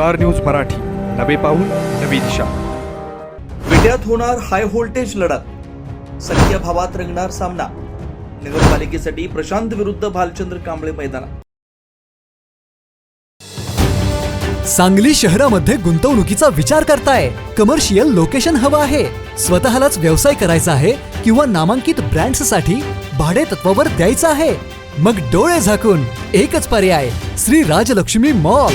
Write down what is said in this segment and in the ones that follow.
Star news Marathi. नवे पाऊल नवी दिशा. विट्यात होणार हाय व्होल्टेज लढत. सख्य भावात रंगणार सामना. नगरपालिकेसाठी प्रशांत विरुद्ध भालचंद्र कांबळे मैदानात. सांगली शहरामध्ये गुंतवणुकीचा विचार करताय. कमर्शियल लोकेशन हवं आहे. स्वतःलाच व्यवसाय करायचा आहे किंवा नामांकित ब्रँड्ससाठी भाडे तत्वावर द्यायचं आहे. मग डोळे झाकून एकच पर्याय Shri Rajlakshmi mall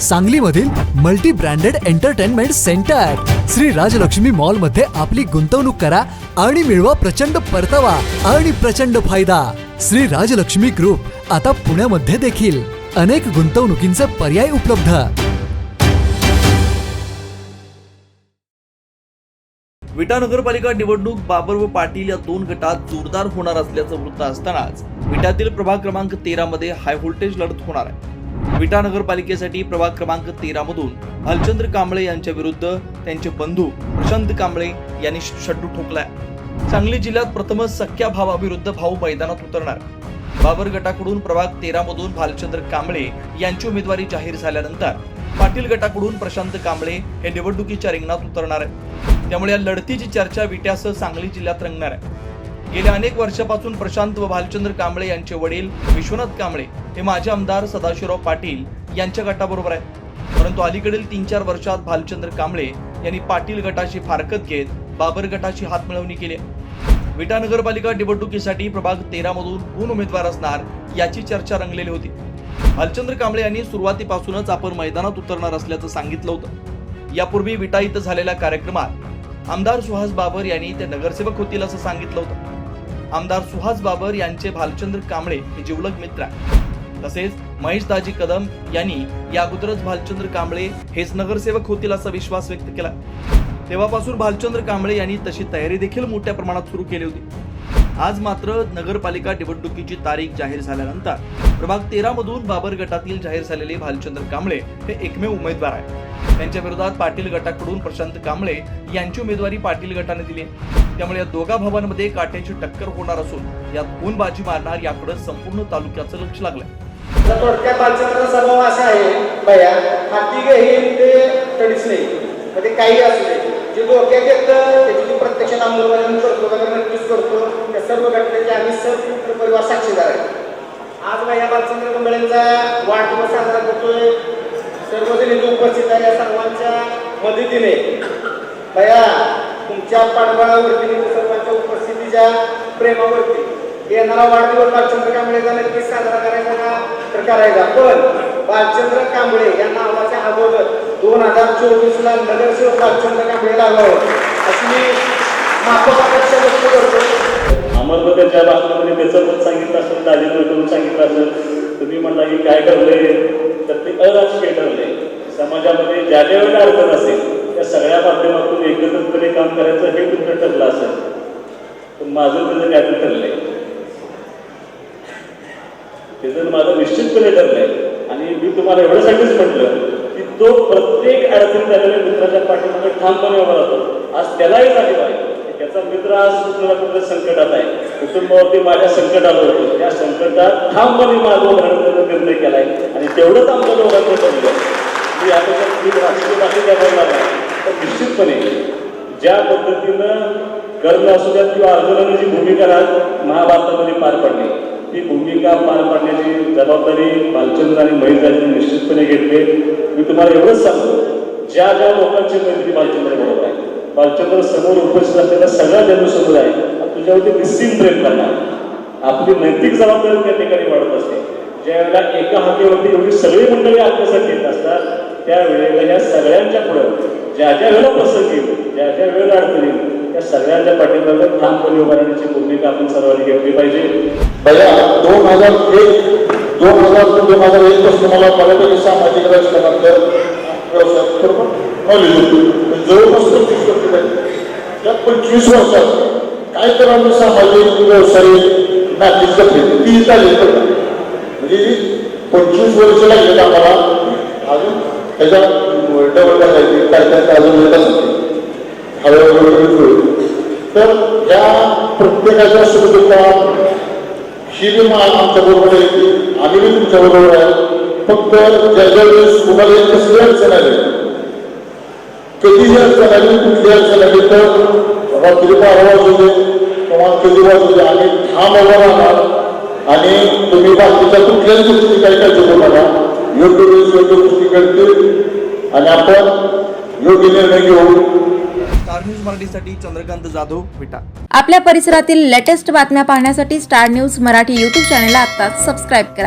सांगलीमधील multi branded entertainment centre. Shri Rajlakshmi मॉलमध्ये आपली गुंतवणूक करा आणि मिळवा प्रचंड परतावा आणि प्रचंड फायदा. श्री राजलक्ष्मी ग्रुप आता पुण्यामध्ये देखील अनेक गुंतवणुकींचे पर्याय उपलब्ध. विटा नगरपालिका निवडणूक बाबर व पाटील या दोन गटात जोरदार होणार असल्याचं वृत्त असतानाच विटातील प्रभाग क्रमांक तेरा मध्ये हाय व्होल्टेज लढत होणार आहे. विटा नगरपालिकेसाठी प्रभाग क्रमांक तेरा मधून भालचंद्र कांबळे यांच्या विरुद्ध त्यांचे बंधू प्रशांत कांबळे यांनी शड्डू ठोकलाय. सांगली जिल्ह्यात प्रथमच सख्या भावाविरुद्ध भाऊ मैदानात उतरणार. बाबर गटाकडून प्रभाग तेरा मधून भालचंद्र कांबळे यांची उमेदवारी जाहीर झाल्यानंतर पाटील गटाकडून प्रशांत कांबळे हे निवडणुकीच्या रिंगणात उतरणार आहे त्यामुळे या लढतीची चर्चा विट्यासह सांगली जिल्ह्यात रंगणार आहे. गेल्या अनेक वर्षापासून प्रशांत व भालचंद्र कांबळे यांचे वडील विश्वनाथ कांबळे हे माजी आमदार सदाशिवराव पाटील यांच्या गटाबरोबर आहेत. परंतु अलीकडील तीन चार वर्षात भालचंद्र कांबळे यांनी पाटील गटाशी फारकत घेत बाबर गटाची हातमिळवणी केली. विटा नगरपालिका निवडणुकीसाठी प्रभाग तेरा मधून कोण उमेदवार असणार याची चर्चा रंगलेली होती. भालचंद्र कांबळे यांनी सुरुवातीपासूनच आपण मैदानात उतरणार असल्याचं सांगितलं होतं. यापूर्वी विटा इथं झालेल्या कार्यक्रमात आमदार सुहास बाबर यांनी ते नगरसेवक होतील असं सांगितलं होतं. आमदार सुहास बाबर यांचे भालचंद्र कांबळे हे जिवलग मित्र आहेत. तसेच महेश दाजी कदम यांनी या अगोदरच भालचंद्र कांबळे हेच नगरसेवक होतील असा विश्वास व्यक्त केला. तेव्हापासून भालचंद्र कांबळे यांनी तशी तयारी देखील मोठ्या प्रमाणात सुरू केली होती. आज मात्र नगरपालिका निवडणुकीची तारीख जाहीर झाल्यानंतर प्रभाग तेरा मधून बाबर गटातील जाहीर झालेले भालचंद्र कांबळे हे एकमेव उमेदवार आहे त्यांच्या विरोधात पाटील गटाकडून प्रशांत कांबळे यांची उमेदवारी पाटील गटाने दिली. त्यामुळे या दोघा भावांमध्ये काट्याची टक्कर होणार असून यात कोण बाजी मारणार याकडे संपूर्ण तालुक्याचं लक्ष लागलंय. थोडक्यात स्वभाव असा आहे हे ते नाही. म्हणजे काही असू दे. जे डोक्यात येतं त्याची प्रत्यक्ष अंमलबजावणी करतो नक्कीच करतो. त्या सर्व घटनेचे आम्ही सर्व परिवार साक्षीदार आहे. आज भैया बालचंद्र कंबळेंचा वाढदिवस साजरा करतोय. सर्वजण इथे उपस्थित आहे या सर्वांच्या मदतीने. भया तुमच्या पाठबळावरती आणि सर्वांच्या उपस्थितीच्या प्रेमावरती येणारा वाढदिवस बालचंद्र कांबळेचा नक्कीच साजरा करायचा का तर करायचा पण बालचंद्र कांबळे या नावाच्या अगोदर दोन हजार चोवीस ला नगरसेवक बालचंद्र कांबळे लागावं अशी मी माफक अपेक्षा त्याचं पण सांगितलं असेल दाजीनं करून सांगितलं असेल. तुम्ही म्हणला की काय ठरले तर ते अराजकीय ठरले समाजामध्ये ज्या ज्या वेळेला अडचण असेल त्या सगळ्या माध्यमातून एकत्रितपणे काम करायचं हे तुमचं ठरलं असेल. पण माझं त्याचं काय तर ते जर माझं निश्चितपणे ठरलंय. आणि मी तुम्हाला एवढ्यासाठीच म्हटलं की तो प्रत्येक अडचणीत आलेल्या मित्राच्या पाठीमागे ठामपणे उभा राहतो. आज त्यालाही जाणीव आहे. त्याचा मित्र आज कुठल्या कुठल्या संकटात आहे. कुटुंबावरती माझ्या संकट आलं होतं. त्या संकटात ठामपणे माझं उभारण्याचा राहण्याचा निर्णय केलाय. आणि तेवढंच आमच्या लोकांचं बनलं मी आता मी राजकीय बाकी काय करणार नाही. तर निश्चितपणे ज्या पद्धतीनं कर्ण असू द्यात किंवा अर्जुनाने जी भूमिका राहत महाभारतामध्ये पार पडली ती भूमिका पार पाडण्याची जबाबदारी बालचंद्र आणि महिलांनी निश्चितपणे घेतले. मी तुम्हाला एवढंच सांगतो ज्या ज्या लोकांची मैत्री बालचंद्र बरोबर आहे बालचंद्र समोर उपस्थित असलेल्या सगळ्या जनसमुदाय आहे. तुझ्यावरती निश्चित प्रेम करणार. आपली नैतिक जबाबदारी त्या ठिकाणी वाढत असते. ज्या वेळेला एका हातीवरती एवढी सगळी मंडळी आपल्यासाठी येत असतात त्यावेळेला या सगळ्यांच्या पुढं ज्या ज्या वेळेला प्रसंग येईल ज्या ज्या वेळेला अडचण येईल त्या सगळ्यांच्या पाठीमागे ठामपणे उभा राहण्याची भूमिका आपण सर्वांनी घेतली पाहिजे. भैया दोन हजार एक दोन हजार दोन हजार एक पासून मला बऱ्यापैकी सामाजिक राजकारणात बरोबर नॉलेज होतं जवळपास पंचवीस वर्ष झाली त्या पंचवीस वर्षात काय तर आम्ही सामाजिक व्यवसाय नागरिक ती झाली बरं म्हणजे पंचवीस वर्ष लागले आम्हाला अजून त्याच्या डबल टाकायची काय काय अजून येत असते. हळूहळू तर या प्रत्येकाच्या सुखदुःखा ही बी मा आमच्या बरोबर आहे आम्ही बी तुमच्या बरोबर आहे. फक्त ज्या ज्या वेळेस तुम्हाला एक कसली अडचण आली कधी अडचण आली कुठली अडचण आली तर रात्री बारा वाजू दे किंवा कधी वाजू दे आम्ही ठाम उभा राहणार आणि तुम्ही बाकीच्या कुठल्याच गोष्टी काही काळजी करू नका योग्य वेळेस योग्य गोष्टी घडतील आणि आपण योग्य निर्णय घेऊ स्टार न्यूज मराठीसाठी चंद्रकांत जाधव विटा. आपल्या परिसरातील लेटेस्ट बातम्या पाहण्यासाठी स्टार न्यूज मराठी यूट्यूब चॅनलला आत्ताच सबस्क्राईब करा.